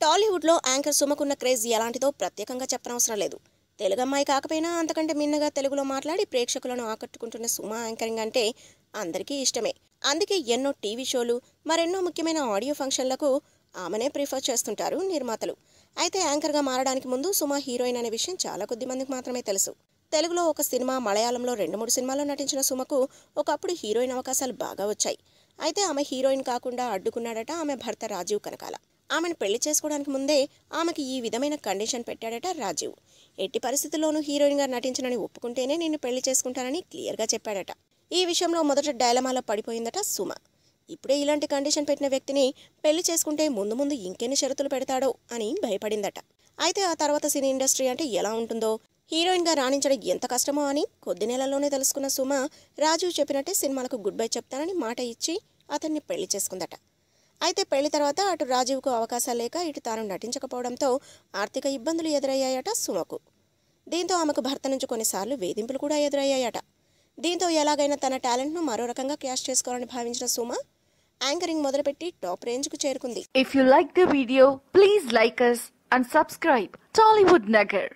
టాలీవుడ్లో anchor సుమకున్న craze ఎలాంటిదో ప్రత్యేకంగా చెప్పనవసరం లేదు. తెలుగు అమ్మాయి కాకపోయినా అంతకంటే మిన్నగా తెలుగులో మాట్లాడి ప్రేక్షకులను ఆకట్టుకుంటున్న సుమ యాంకరింగ్ అంటే అందరికీ ఇష్టమే. అందుకే ఎన్నో టీవీ షోలు మరెన్నో ముఖ్యమైన ఆడియో ఫంక్షన్లకు ఆమెనే ప్రిఫర్ చేస్తుంటారు నిర్మాతలు. అయితే యాంకర్గా మారడానికి ముందు సుమ హీరోయిన్ అనే విషయం చాలా కొద్ది మందికి మాత్రమే తెలుసు. తెలుగులో ఒక సినిమా మలయాళంలో రెండు మూడు సినిమాల్లో నటించిన సుమకు ఒకప్పుడు హీరోయిన్ అవకాశాలు బాగా వచ్చాయి. అయితే ఆమె హీరోయిన్ కాకుండా అడ్డుకున్నాడట ఆమె భర్త రాజీవ్ కనకాల. ఆమెను పెళ్ళి చేసుకోవడానికి ముందే ఆమెకి ఈ విధమైన కండిషన్ పెట్టాడట రాజీవ్. ఎట్టి పరిస్థితుల్లోనూ హీరోయిన్గా నటించనని ఒప్పుకుంటేనే నేను పెళ్ళి చేసుకుంటానని క్లియర్గా చెప్పాడట. ఈ విషయంలో మొదట డైలమాలో పడిపోయిందట సుమ. ఇప్పుడే ఇలాంటి కండిషన్ పెట్టిన వ్యక్తిని పెళ్ళి చేసుకుంటే ముందు ముందు ఇంకెన్ని షరతులు పెడతాడో అని భయపడిందట. అయితే ఆ తర్వాత సినీ ఇండస్ట్రీ అంటే ఎలా ఉంటుందో హీరోయిన్గా రాణించడం ఎంత కష్టమో అని కొద్ది నెలల్లోనే తెలుసుకున్న సుమ రాజు చెప్పినట్టే సినిమాలకు గుడ్ బై చెప్తానని మాట ఇచ్చి అతన్ని పెళ్ళి చేసుకుందట. అయితే పెళ్ళి తర్వాత అటు రాజీవ్కు అవకాశాలు లేక ఇటు తాను నటించకపోవడంతో ఆర్థిక ఇబ్బందులు ఎదురయ్యాయట సుమకు. దీంతో ఆమెకు భర్త నుంచి కొన్నిసార్లు వేధింపులు కూడా ఎదురయ్యాయట. దీంతో ఎలాగైనా తన టాలెంట్ను మరో రకంగా క్యాష్ చేసుకోవాలని భావించిన సుమ యాంకరింగ్ మొదలుపెట్టి టాప్ రేంజ్కు చేరుకుంది. If you like the video please like us and subscribe Tollywood Nagar.